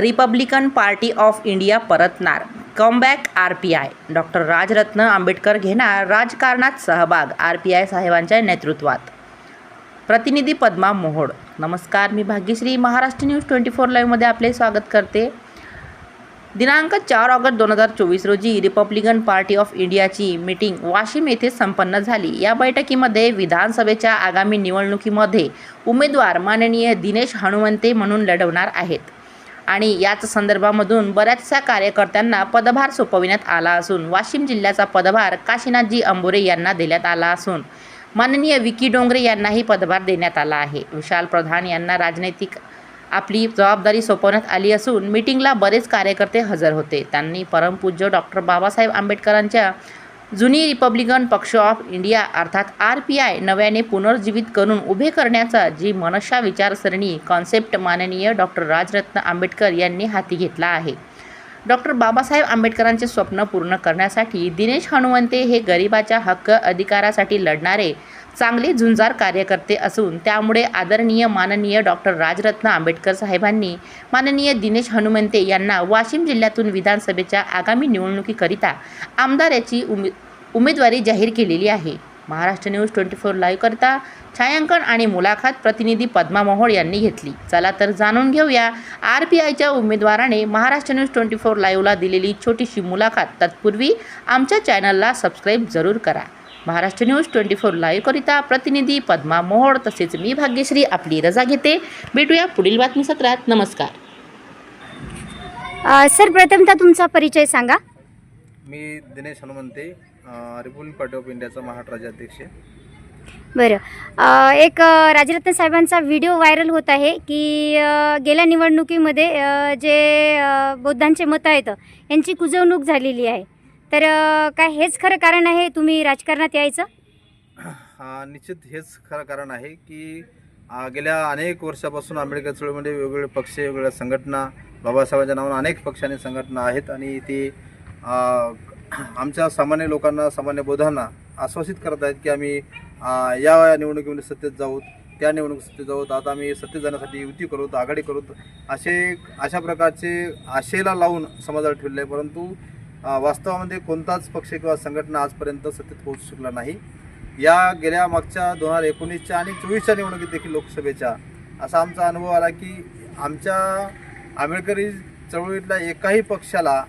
Republican party of India परतणार. Comeback R P I. Doctor Rajratna Ambedkar घेणार राजकारणात सहभाग आर पी आय साहेबांच्या नेतृत्वात. प्रतिनिधी पद्मा मोहोड नमस्कार मी Bhagyashree. Maharashtra news twenty four लाईव्हमध्ये आपले स्वागत करते. दिनांक चार ऑगस्ट दोन हजार चोवीस रोजी रिपब्लिकन पार्टी ऑफ इंडियाची मीटिंग वाशिम येथे संपन्न झाली. या बैठकीमध्ये विधानसभेच्या आगामी निवडणुकीमध्ये उमेदवार माननीय दिनेश हनुमंते म्हणून लढवणार आहेत. आणि याच संदर्भामधून बऱ्याचशा कार्यकर्त्यांना पदभार सोपविण्यात आला असून वाशिम जिल्ह्याचा पदभार काशीनाथजी अंबोरे यांना देण्यात आला असून माननीय विकी डोंगरे यांनाही पदभार देण्यात आला आहे. विशाल प्रधान यांना राजनैतिक आपली जबाबदारी सोपवण्यात आली असून मीटिंगला बरेच कार्यकर्ते हजर होते. त्यांनी परमपूज्य डॉक्टर बाबासाहेब आंबेडकरांच्या जुनी रिपब्लिकन पक्ष ऑफ इंडिया अर्थात आर पी आय नव्याने पुनर्जीवित करून उभे करण्याचा जी मनशा विचारसरणी कॉन्सेप्ट माननीय डॉक्टर राजरत्न आंबेडकर यांनी हाती घेतला आहे. डॉक्टर बाबासाहेब आंबेडकरांचे स्वप्न पूर्ण करण्यासाठी दिनेश हनुमंते हे गरिबाच्या हक्क अधिकारासाठी लढणारे चांगले झुंजार कार्यकर्ते असून त्यामुळे आदरणीय माननीय डॉक्टर राजरत्न आंबेडकर साहेबांनी माननीय दिनेश हनुमंते यांना वाशिम जिल्ह्यातून विधानसभेच्या आगामी निवडणुकीकरिता आमदाराची उमे उमेदवारी जाहीर केलेली आहे. महाराष्ट्र न्यूज ट्वेंटी फोर लाईव्हकरिता छायांकन आणि मुलाखत प्रतिनिधी पद्मा मोहोळ यांनी घेतली. चला तर जाणून घेऊया आर पी आयच्या उमेदवाराने महाराष्ट्र न्यूज ट्वेंटी फोर लाईव्हला दिलेली छोटीशी मुलाखत. तत्पूर्वी आमच्या चॅनलला सबस्क्राईब जरूर करा. महाराष्ट्र न्यूज ट्वेंटी फोर लाईव्हकरिता प्रतिनिधी पद्मा मोहोळ तसेच मी भाग्यश्री आपली रजा घेते. भेटूया पुढील बातमी सत्रात नमस्कार सर प्रथमतः तुमचा परिचय सांगा. मी Dinesh Hanumante Republic party of इंडियाचा महाराष्ट्र राज्याध्यक्ष आहे. बरं. अ, एक अ, राजरत्न साहेबांचा व्हिडिओ व्हायरल होत आहे की अ, गेल्या निवडणुकीमध्ये अ, जे अ, बौद्धांचे मतं आहेत यांची कुजवणूक झालेली आहे. तर काय हेच खरं कारण आहे तुम्ही राजकारणात यायचं? हा निश्चित हेच खरं कारण आहे की गेल्या अनेक वर्षापासून आंबेडकर चळवळीमध्ये वेगवेगळे पक्ष वेगवेगळ्या संघटना बाबासाहेबांच्या नावानं अनेक पक्षाने संघटना आहेत आणि ते आमच्या सामान्य लोकांना सामान्य बोधांना आश्वासित करत आहेत की आम्ही या निवडणुकीमध्ये सत्तेत जाऊत त्या निवडणूक सत्तेत जाऊत आता आम्ही सत्तेत जाण्यासाठी युती करूत आघाडी करूत असे अशा प्रकारचे आशेला लावून समाजाला ठेवले आहे. परंतु वास्तवामध्ये कोणताच पक्ष किंवा संघटना आजपर्यंत सत्तेत पोहोचू शकला नाही. या गेल्या मागच्या दोन हजार एकोणीसच्या आणि चोवीसच्या निवडणुकीत देखील लोकसभेच्या असा आमचा अनुभव आला की आमच्या आंबेडकरी चळवळीतल्या एकाही पक्षाला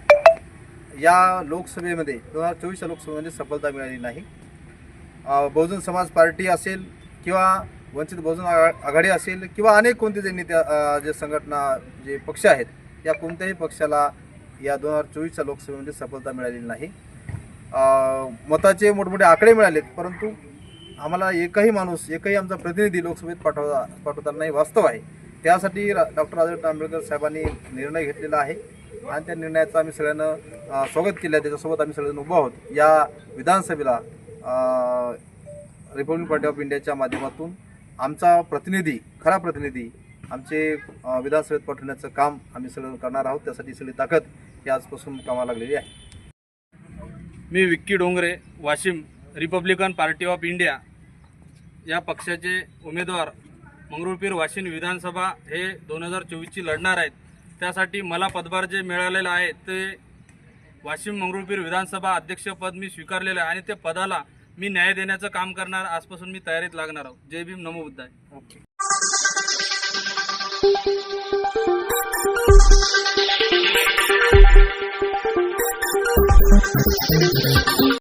या लोकसभेमध्ये दोन हजार चोवीसच्या लोकसभेमध्ये सफलता मिळाली नाही. बहुजन समाज पार्टी असेल किंवा वंचित बहुजन आघाडी असेल किंवा अनेक कोणते जे नेते जे संघटना जे पक्ष आहेत या कोणत्याही पक्षाला या दोन हजार चोवीसच्या लोकसभेमध्ये सफलता मिळालेली नाही. मताचे मोठमोठे आकडे मिळालेत परंतु आम्हाला एकही माणूस एकही आमचा प्रतिनिधी लोकसभेत पाठवता पाठवताना नाही वास्तव आहे. त्यासाठी डॉक्टर राजरत्न आंबेडकर साहेबांनी निर्णय घेतलेला आहे आणि त्या निर्णयाचं आम्ही सगळ्यांनं स्वागत केलं आहे. त्याच्यासोबत आम्ही सगळेजण उभा आहोत. या विधानसभेला रिपब्लिक पार्टी ऑफ इंडियाच्या माध्यमातून आमचा प्रतिनिधी खरा प्रतिनिधी आमचे विधानसभेत पाठवण्याचं काम आम्ही सगळं करणार आहोत. त्यासाठी सगळी ताकद ही आजपासून कामाला लागलेली आहे. मी Vicky Dongre Washim Republican party of India या पक्षाचे उमेदवार मंगरुळपीर वाशिम विधानसभा हे दोन हजार चोवीसची लढणार आहेत. त्यासाठी मला पदभार जे मिळालेलं आहे ते वाशिम मंगरुळपीर विधानसभा अध्यक्षपद मी स्वीकारलेलं आहे आणि ते पदाला मी न्याय देण्याचं काम करणार आजपासून मी तयारीत लागणार आहोत. जय भीम नमो बुद्धाय. ओके. Thank you.